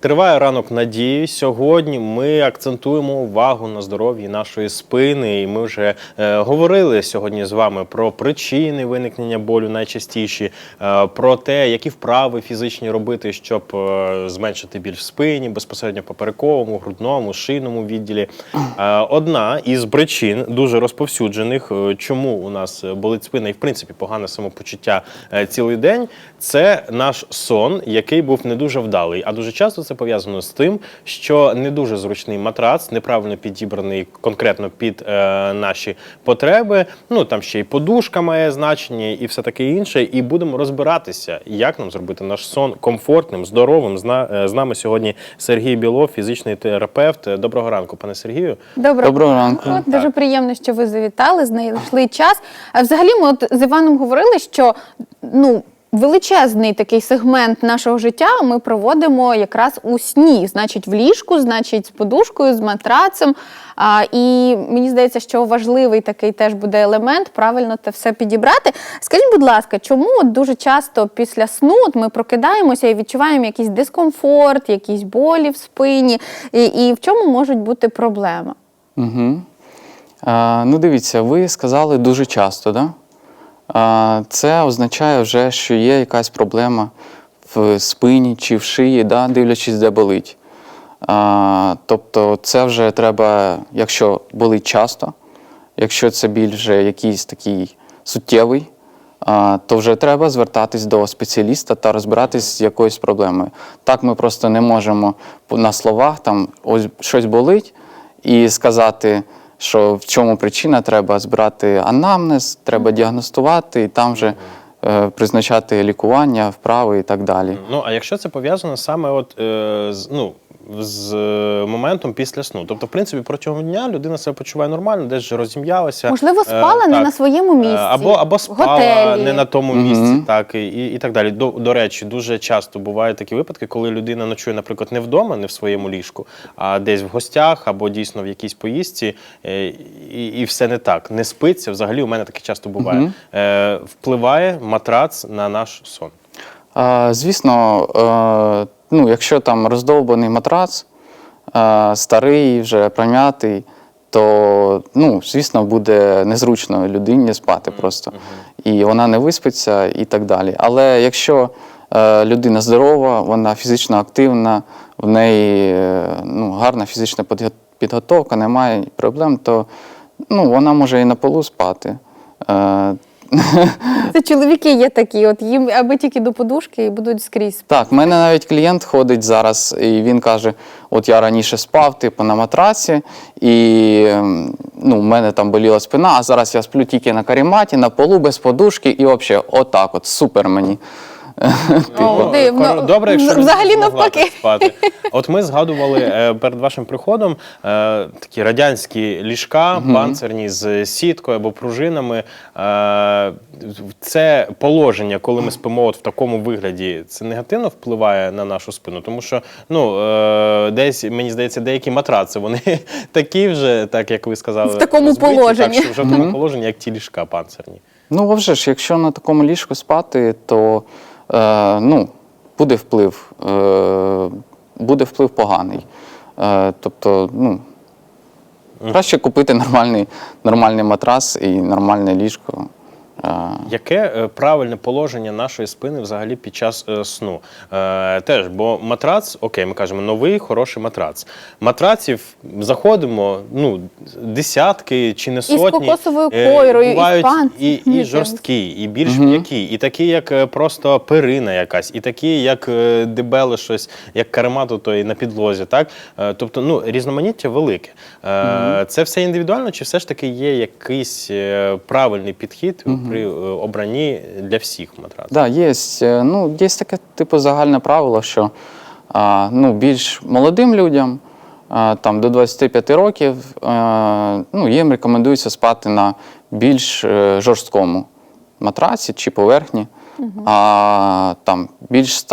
Триває ранок надії. Сьогодні ми акцентуємо увагу на здоров'ї нашої спини. І ми вже е, говорили сьогодні з вами про причини виникнення болю найчастіші, е, про те, які вправи фізичні робити, щоб е, зменшити біль в спині, безпосередньо поперековому, грудному, шийному відділі. Е, одна із причин дуже розповсюджених, е, чому у нас болить спина і в принципі погане самопочуття е, цілий день, це наш сон, який був не дуже вдалий. А дуже часто це пов'язано з тим, що не дуже зручний матрац, неправильно підібраний конкретно під е, наші потреби. Ну там ще й подушка має значення, і все таке інше. І будемо розбиратися, як нам зробити наш сон комфортним, здоровим. Зна, е, з нами сьогодні Сергій Білов, фізичний терапевт. Доброго ранку, пане Сергію. Доброго, Доброго ранку. От, дуже приємно, що ви завітали, знайшли час. А взагалі, ми от з Іваном говорили, що ну. Величезний такий сегмент нашого життя ми проводимо якраз у сні, значить, в ліжку, значить, з подушкою, з матрацем. А, і мені здається, що важливий такий теж буде елемент правильно те все підібрати. Скажіть, будь ласка, чому дуже часто після сну ми прокидаємося і відчуваємо якийсь дискомфорт, якісь болі в спині, і, і в чому можуть бути проблеми? Угу. А, ну, дивіться, ви сказали дуже часто, да? Це означає вже, що є якась проблема в спині чи в шиї, да? дивлячись, де болить. Тобто, це вже треба, якщо болить часто, якщо це біль вже якийсь такий суттєвий, то вже треба звертатись до спеціаліста та розбиратись з якоюсь проблемою. Так ми просто не можемо на словах там ось щось болить і сказати, що в чому причина, треба збирати анамнез, треба діагностувати і там вже е, призначати лікування, вправи і так далі. Ну а якщо це пов'язано саме от е, з ну. З е, моментом після сну. Тобто, в принципі, протягом дня людина себе почуває нормально, десь вже розім'ялася. Можливо, Е, спала не так. на своєму місці. Е, Або, або спала готелі. не на тому місці, так і, і так далі. До, до речі, дуже часто бувають такі випадки, коли людина ночує, наприклад, не вдома, не в своєму ліжку, а десь в гостях або дійсно в якійсь поїздці, е, і, і все не так. Не спиться. Взагалі, у мене таке часто буває. Мгм. Е, впливає матрац на наш сон. А, звісно, е, ну, якщо там роздовбаний матрац, е, старий, вже пром'ятий, то, ну, звісно, буде незручно людині спати просто. І вона не виспиться і так далі. Але якщо е, людина здорова, вона фізично активна, в неї е, ну, гарна фізична підготовка, немає проблем, то ну, вона може і на полу спати. Е, Це чоловіки є такі, от їм аби тільки до подушки і будуть скрізь. Так, в мене навіть клієнт ходить зараз, і він каже: от я раніше спав, типу, на матраці, і ем, ну, в мене там боліла спина, а зараз я сплю тільки на каріматі, на полу без подушки, і взагалі, отак, от супер мені. О, дивно. Кор- Добре, якщо Ну, Взагалі змогла навпаки. так спати. От ми згадували е, перед вашим приходом е, такі радянські ліжка, панцирні з сіткою або пружинами. Е, Це положення, коли ми спимо от в такому вигляді, це негативно впливає на нашу спину, тому що ну е, десь мені здається, деякі матраци вони такі вже, так як ви сказали, В такому положенні. Так, що вже в такому положенні, як ті ліжка панцирні. Ну, а вже ж, якщо на такому ліжку спати, то е, ну, буде вплив, е, буде вплив поганий. Е, тобто, ну, краще купити нормальний, нормальний матрас і нормальне ліжко. Яке е, правильне положення нашої спини взагалі під час е, сну? Е, теж, бо матрац, окей, ми кажемо, новий хороший матрац. Матраців заходимо, ну, десятки чи не з сотні. кокосовою Е, койрою, з бувають панцирем і, і жорсткі, і більш м'які, і такі, як просто перина якась, і такі, як дебеле щось, як каремату той на підлозі. Так? Тобто, ну, різноманіття велике. Е, Це все індивідуально, чи все ж таки є якийсь правильний підхід при е, обранні для всіх матраців? Да, є, е, ну, є таке типу загальне правило, що ну, більш молодим людям, там, до 25 років, ну, їм рекомендується спати на більш е, жорсткому матраці чи поверхні. А там більш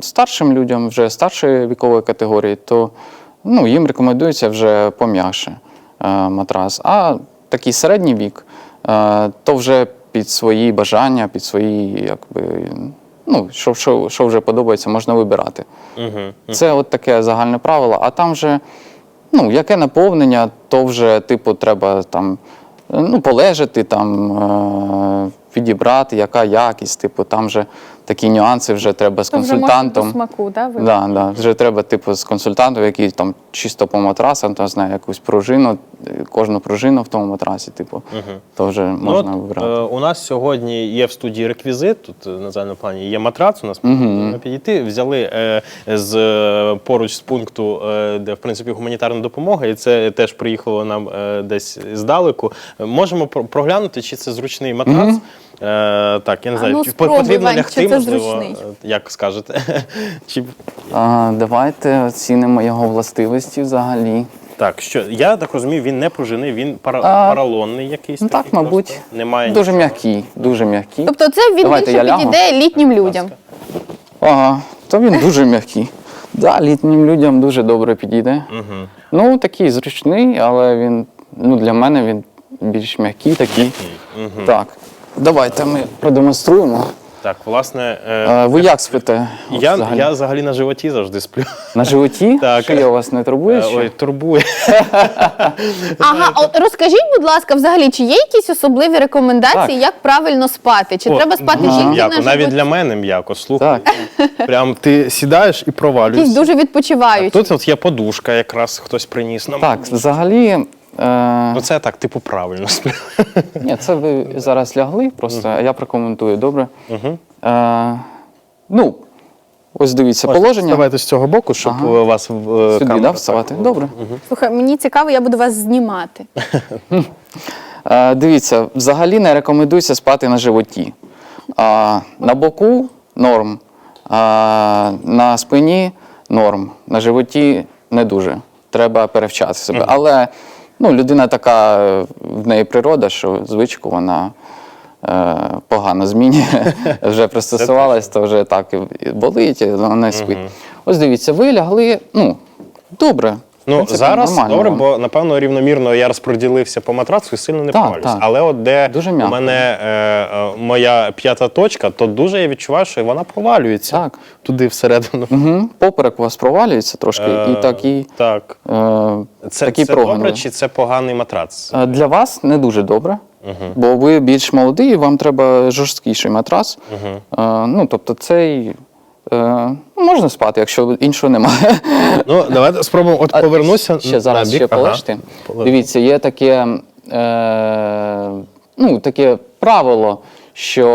старшим людям, вже старшої вікової категорії, то ну, їм рекомендується вже пом'якше е, матрас. А такий середній вік, е, то вже під свої бажання, під свої якби, ну, що, що, що вже подобається, можна вибирати. Угу. Це от таке загальне правило. А там вже, ну, яке наповнення, то вже, типу, треба там ну, полежати, там, е, підібрати, яка якість, типу, там вже такі нюанси вже треба з То вже консультантом. по смаку, да? Да, да. Вже треба, типу, з консультантом, який там чисто по матрасам, там знає якусь пружину, кожну пружину в тому матрасі, типу, то вже можна ну, от, вибрати. е, у нас сьогодні є в студії реквізит. Тут е, на задньому плані є матрац. У нас можна підійти. Взяли е, з е, поруч з пункту, е, де в принципі гуманітарна допомога, і це теж приїхало нам е, десь здалеку. Е, Можемо проглянути, чи це зручний матрац. Е, так, я не А знаю, ну, чи спробуй, потрібно Вань, чи лягти, це можливо, зручний? е, як скажете. чи... А, давайте оцінимо його властивості взагалі. Так, що я так розумію, він не пружинний, він пара... А, паралонний якийсь. Ну так, такий мабуть. просто. Немає Дуже нічого. м'який, дуже м'який. Тобто це він Давайте більше я лягу. підійде літнім людям. Ага, то він дуже м'який. Да, літнім людям дуже добре підійде. Угу. Ну, такий зручний, але він, ну, для мене він більш м'який такий. Угу. Так, давайте ми продемонструємо. Так, власне, е, ви як спите? От я, взагалі? я взагалі на животі завжди сплю. На животі? Так. Що я вас не турбує? Е, ще? Ой, турбує. Ага, а от розкажіть, будь ласка, взагалі, чи є якісь особливі рекомендації, Так. як правильно спати? Чи О, треба спати дуже тільки м'яко, на навіть животі? для мене м'яко. Слухай, Так. прям ти сідаєш і Якісь провалюєшся. дуже відпочиваючі. Тут от є подушка, якраз хтось приніс нам. Так, взагалі. Е, Ну це так, типу, правильно ні, це ви зараз лягли, просто а я прокоментую, добре? Угу. Е, ну, ось дивіться положення. Давайте з цього боку, щоб Ага. е, вас в е, Сюди, камера да, так вставати? була. Добре. Слухай, мені цікаво, я буду вас знімати. Е, дивіться, взагалі не рекомендується спати на животі. А, на боку норм, а, на спині норм, на животі не дуже. Треба перевчати себе. Але ну, людина така, в неї природа, що звичку вона е, погано змінює. Вже пристосувалась, то вже так і- і болить, і вона не спить. Ось дивіться, ви лягли, ну, добре. Ну принципі, зараз нормально добре, бо напевно рівномірно я розподілився по матрацу і сильно не Так, провалююсь. так. Але от де Дуже у м'яко. мене е, е, моя п'ята точка, то дуже я відчуваю, що вона провалюється Так. туди всередину. Угу. Поперек у вас провалюється трошки, і Е, такий. Так. Е, Це, такий це добре чи це поганий матрац? Е, Для вас не дуже добре, бо ви більш молодий, вам треба жорсткіший матрас. Е, ну, тобто цей е, можна спати, якщо іншого немає. Ну, давайте спробуємо. От А, повернуся Ще зараз бік. ще Ага. полежте. Полежу. Дивіться, є таке, е, ну, таке правило, що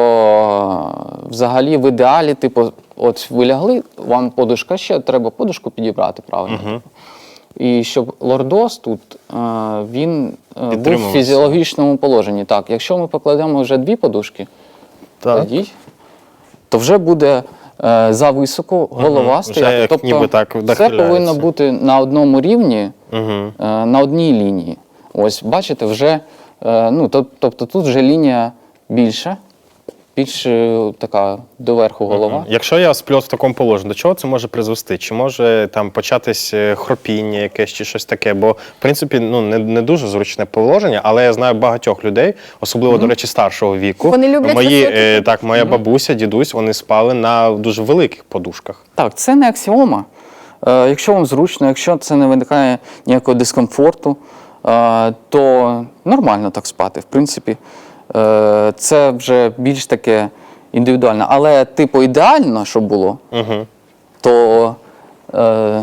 взагалі в ідеалі, типу, от ви лягли, вам подушка ще треба подушку підібрати правильно. І щоб лордоз тут е, він е, був в Підтримувався. фізіологічному положенні. Так, якщо ми покладемо вже дві подушки, Так. тоді, то вже буде е, зависоко голова Вже стояти. тобто ніби так це повинно бути на одному рівні, Угу. е, на одній лінії. Ось, бачите, вже, е, ну, тобто тут вже лінія більша, більш е, така доверху голова. Якщо я сплю в такому положенні, до чого це може призвести? Чи може там початись е, хропіння якесь чи щось таке? Бо в принципі ну не, не дуже зручне положення, але я знаю багатьох людей, особливо до речі, старшого віку. Вони люблять мої е, так, моя бабуся, дідусь, вони спали на дуже великих подушках. Так, це не аксіома. Е, якщо вам зручно, якщо це не виникає ніякого дискомфорту, е, то нормально так спати. В принципі, це вже більш таке індивідуально. Але, типу, ідеально, щоб було, Угу. то е,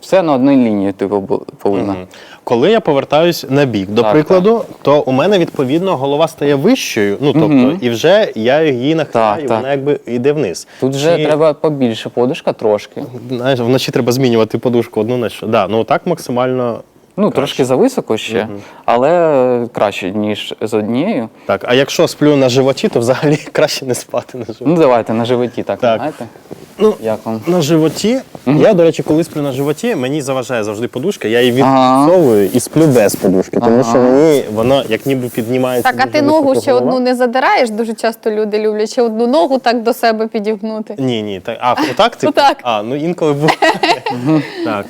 все на одній лінії типу, повинно. Коли я повертаюсь на бік, до Так, прикладу, то у мене відповідно голова стає вищою. Ну тобто, Мгм. і вже я її нахиляю, Так, і так. вона якби йде вниз. Тут вже Чи- треба побільше подушка трошки. Знаєш, вночі треба змінювати подушку одну на що. Да, ну так максимально. Ну, трошки зависоко ще, але краще, ніж з однією. Так, а якщо сплю на животі, то взагалі краще не спати на животі. Ну, давайте на животі так, Так. знаєте? Ну, Як вам? на животі. Я, до речі, коли сплю на животі, мені заважає завжди подушка, я її Ага. відсовую і сплю без подушки, тому що мені воно як ніби піднімається. Так, а ти ногу ще голова. одну не задираєш? Дуже часто люди люблять ще одну ногу так до себе підігнути. Ні, ні. Так, а, отак типу? Отак. А, ну інколи буває. так.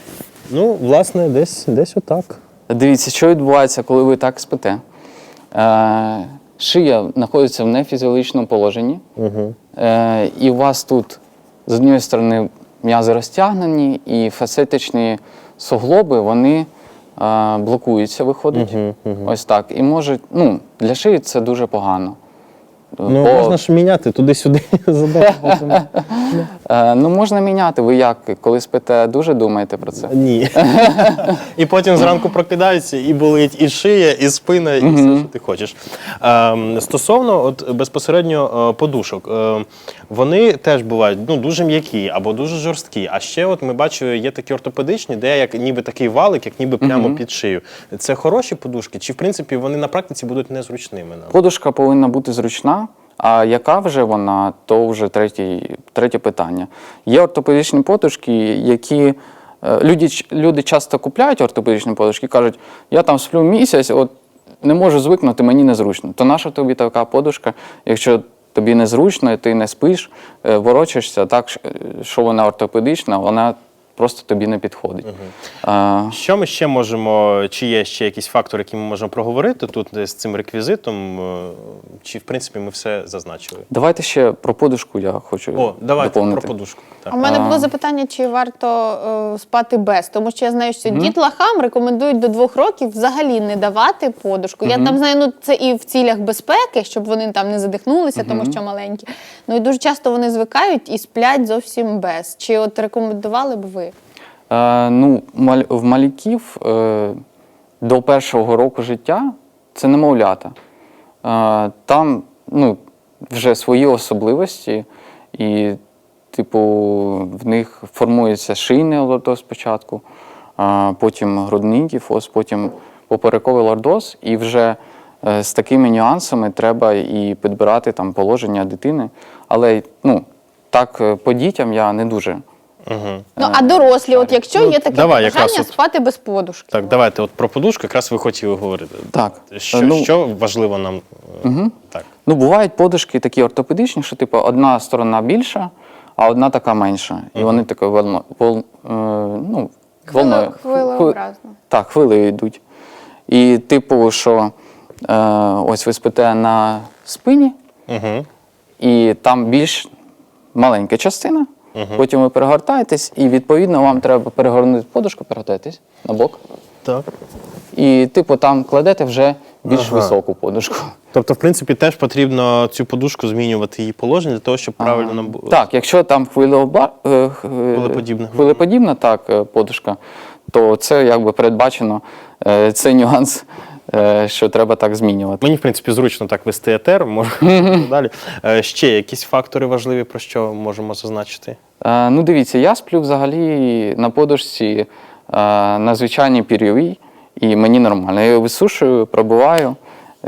Ну, власне, десь, десь отак. Дивіться, що відбувається, коли ви так спите. Е, шия знаходиться в нефізіологічному положенні. Угу. Е, і у вас тут з однієї сторони м'язи розтягнені, і фасетичні суглоби вони е, блокуються, виходить. Ось так. І можуть, ну, для шиї це дуже погано. Ну, Бо- можна ж міняти туди-сюди ну, можна міняти. Ви як, коли спите, дуже думаєте про це? Ні. І потім зранку прокидаються, і болить і шия, і спина, і все, що ти хочеш. Ем, стосовно от, безпосередньо е, подушок, е, вони теж бувають ну, дуже м'які або дуже жорсткі. А ще от ми бачимо, є такі ортопедичні, де як ніби такий валик, як ніби прямо під шию. Це хороші подушки, чи в принципі вони на практиці будуть незручними? Подушка повинна бути зручна, а яка вже вона, то вже третє, третє питання. Є ортопедичні подушки, які е, люди, люди часто купляють ортопедичні подушки кажуть, я там сплю місяць, от не можу звикнути, мені незручно. То наша тобі така подушка, якщо тобі незручно, ти не спиш, е, ворочишся так, що вона ортопедична, вона просто тобі не підходить. А, Що ми ще можемо, чи є ще якісь фактори, які ми можемо проговорити тут з цим реквізитом, е, чи в принципі ми все зазначили? давайте ще про подушку я хочу О, давайте доповнити. про подушку. Так. У мене було запитання, чи варто е, спати без, тому що я знаю, що дітлахам рекомендують до двох років взагалі не давати подушку. Я там знаю, ну це і в цілях безпеки, щоб вони там не задихнулися, тому що маленькі. Ну і дуже часто вони звикають і сплять зовсім без. Чи от рекомендували б ви? Е, ну, в малюків е, до першого року життя це немовлята. Е, там ну, вже свої особливості, і, типу, в них формується шийний лордоз спочатку, а потім грудний кіфоз, потім поперековий лордоз, і вже е, з такими нюансами треба і підбирати там положення дитини. Але ну, так е, по дітям я не дуже. Ну а дорослі, от якщо Ну, є таке давай, якраз бажання от. спати без подушки. Так, давайте от про подушку якраз ви хотіли говорити. Так. Що, ну, що важливо нам? е, Так. Ну, бувають подушки такі ортопедичні, що типу одна сторона більша, а одна така менша. І вони таке волно, вол, е, ну, волною. Хвиле- хвилеобразно. Так, хвилею йдуть. І, типу, що е, ось ви спите на спині, Угу. і там більш маленька частина. Потім ви перегортаєтесь, і відповідно вам треба перегорнути подушку, перегортаєтесь на бок. Так. І, типу, там кладете вже більш Ага. високу подушку. Тобто, в принципі, теж потрібно цю подушку змінювати її положення для того, щоб правильно нам було. Так, якщо там хвилеоба... е, е, Хвилеподібна. хвилеподібна так, е, подушка, то це якби передбачено цей нюанс, що треба так змінювати. Мені, в принципі, зручно так вести етер, можемо далі. Е, Ще якісь фактори важливі, про що можемо зазначити? Е, Ну, дивіться, я сплю взагалі на подушці е, на звичайній пір'євій, і мені нормально. Я її висушую, пробиваю,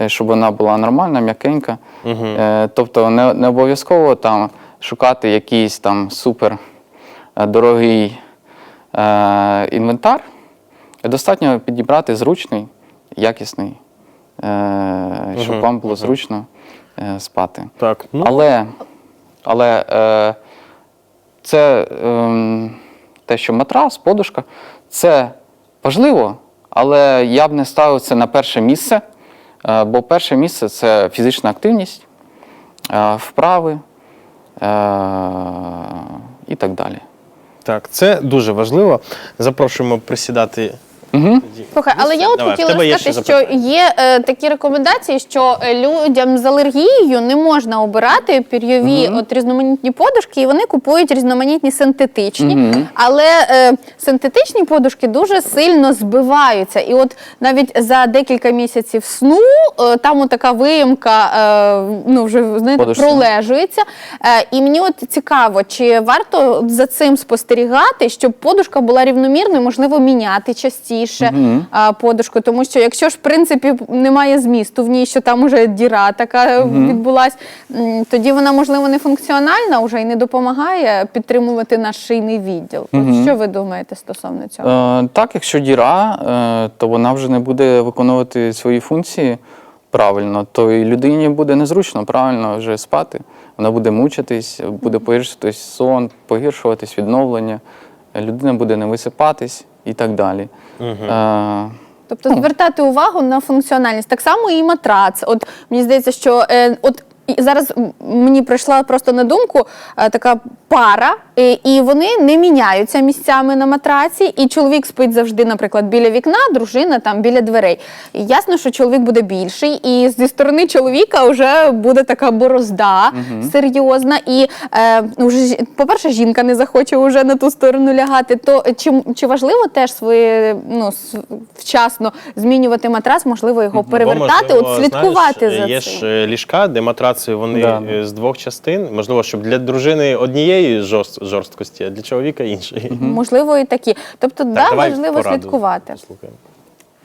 е, щоб вона була нормальна, м'якенька. Е, Тобто не, не обов'язково там шукати якийсь там супер е, дорогий е, інвентар. Достатньо підібрати зручний, якісний, е, щоб вам було зручно е, спати. Так, ну Але, але е, це ем, те, що матрас, подушка, це важливо, але я б не ставив це на перше місце, е, бо перше місце це фізична активність, е, вправи е, і так далі. так, це дуже важливо. Запрошуємо присідати. Угу. Слухай, але я от Давай, в хотіла тебе є ще що є е, такі рекомендації, що е, людям з алергією не можна обирати пір'йові от різноманітні подушки, і вони купують різноманітні синтетичні. Але е, синтетичні подушки дуже сильно збиваються. І от навіть за декілька місяців сну е, там от така виїмка е, ну, вже знаєте, Подушці. пролежується. Е, і мені от цікаво, чи варто за цим спостерігати, щоб подушка була рівномірною, можливо, міняти частіше Мгм. а, подушку, тому що якщо ж в принципі немає змісту в ній, що там уже діра така відбулась, тоді вона можливо не функціональна вже і не допомагає підтримувати наш шийний відділ. От що ви думаєте стосовно цього? Е, так, якщо діра, е, то вона вже не буде виконувати свої функції правильно, то і людині буде незручно правильно вже спати. Вона буде мучитись, буде погіршуватись сон, погіршуватись відновлення, людина буде не висипатись і так далі. Е, Тобто звертати увагу на функціональність. Так само і матрац. От мені здається, що е, от і зараз мені прийшла просто на думку е, така пара, і, вони не міняються місцями на матраці, і чоловік спить завжди, наприклад, біля вікна, дружина там біля дверей. І ясно, що чоловік буде більший, і зі сторони чоловіка вже буде така борозда серйозна. І е, вже ж- по-перше, жінка не захоче вже на ту сторону лягати. То чи, чи важливо теж своє ну вчасно змінювати матрас, можливо, його перевертати, можливо, от слідкувати знаєш, за Є цим. ж е, ліжка, де матраци вони Да. е, з двох частин. Можливо, щоб для дружини однієї жорст, жорсткості, а для чоловіка іншої. Можливо, і такі. Тобто, да, давай важливо пораду слідкувати. послухаємо.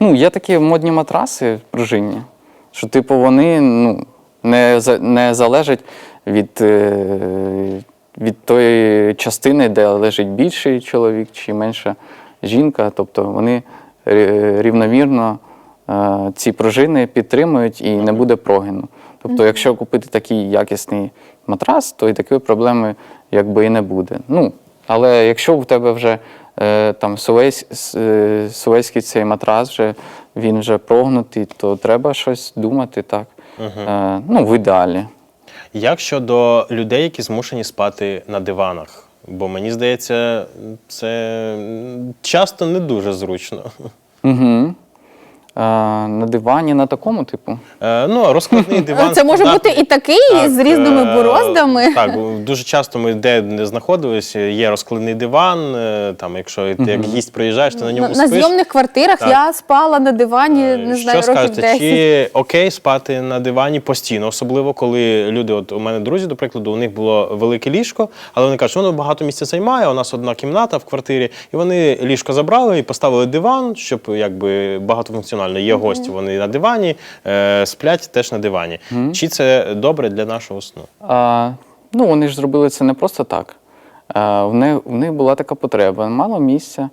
Ну, є такі модні матраси пружинні, що, типу, вони ну, не, за- не залежать від, е, від тої частини, де лежить більший чоловік чи менша жінка. Тобто вони рі- рівномірно е, ці пружини підтримують і не буде прогину. Тобто, якщо купити такий якісний матрас, то і такої проблеми якби і не буде. Ну, але якщо в тебе вже е, там сувейсь, с- е, цей матрас, вже, він вже прогнутий, то треба щось думати так. Е, ну, в ідеалі. Як щодо людей, які змушені спати на диванах? Бо мені здається, це часто не дуже зручно. Угу. На дивані на такому, типу. Е, Ну, розкладний диван. Це може бути і такий Так, з різними е, бороздами. Так, дуже часто ми де не знаходилися, є розкладний диван. е, Там, якщо ти як гість приїжджаєш, ти на ньому На, на спиш. зйомних квартирах Так. я спала на дивані, Е, не що знаю, років скажете, 10. чи окей спати на дивані постійно, особливо коли люди, от у мене друзі, до прикладу, у них було велике ліжко, але вони кажуть, що воно багато місця займає. У нас одна кімната в квартирі, і вони ліжко забрали і поставили диван, щоб якби багатофункціонально є гості. Вони на дивані, е, сплять теж на дивані. Чи це добре для нашого сну? А, ну, вони ж зробили це не просто так. А, в, них, в них була така потреба, мало місця.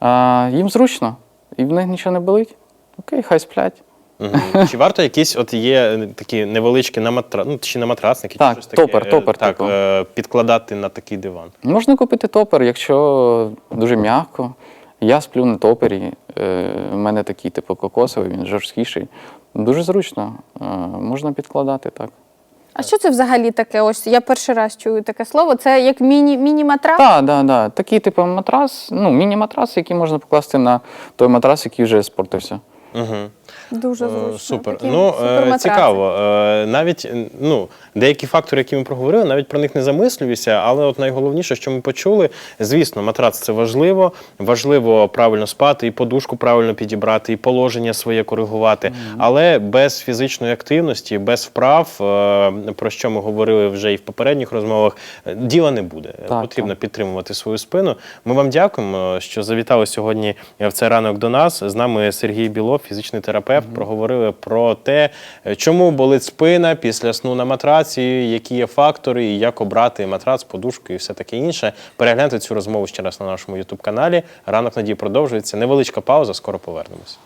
А, їм зручно, і в них нічого не болить. Окей, хай сплять. Мгм. Чи варто якісь от є такі невеличкі на матра... ну, чи на матрасники, Так, чи щось таке, топер, топер, так, типу. е, підкладати на такий диван? Можна купити топер, якщо дуже м'яко. Я сплю на топері. Е, у мене такий, типу, кокосовий, він жорсткіший. Дуже зручно. Е, можна підкладати так. А що це взагалі таке? Ось я перший раз чую таке слово. Це як міні, міні-матрас? Так, да, да, да. Такий, типу, матрас, ну, міні-матрас, який можна покласти на той матрас, який вже спортився. Угу. Дуже Е, зручно. Супер. Такі ну, е, цікаво. Е, Навіть ну, деякі фактори, які ми проговорили, навіть про них не замислююся, але от найголовніше, що ми почули, звісно, матрац це важливо. Важливо правильно спати, і подушку правильно підібрати, і положення своє коригувати. Але без фізичної активності, без вправ, про що ми говорили вже і в попередніх розмовах, діла не буде. Так, Потрібно так. підтримувати свою спину. Ми вам дякуємо, що завітали сьогодні в цей ранок до нас. З нами Сергій Білов, фізичний терапевт. Проговорили про те, чому болить спина після сну на матраці, які є фактори, і як обрати матрац, подушку і все таке інше. Перегляньте цю розмову ще раз на нашому ютуб каналі. Ранок надії продовжується. Невеличка пауза, скоро повернемось.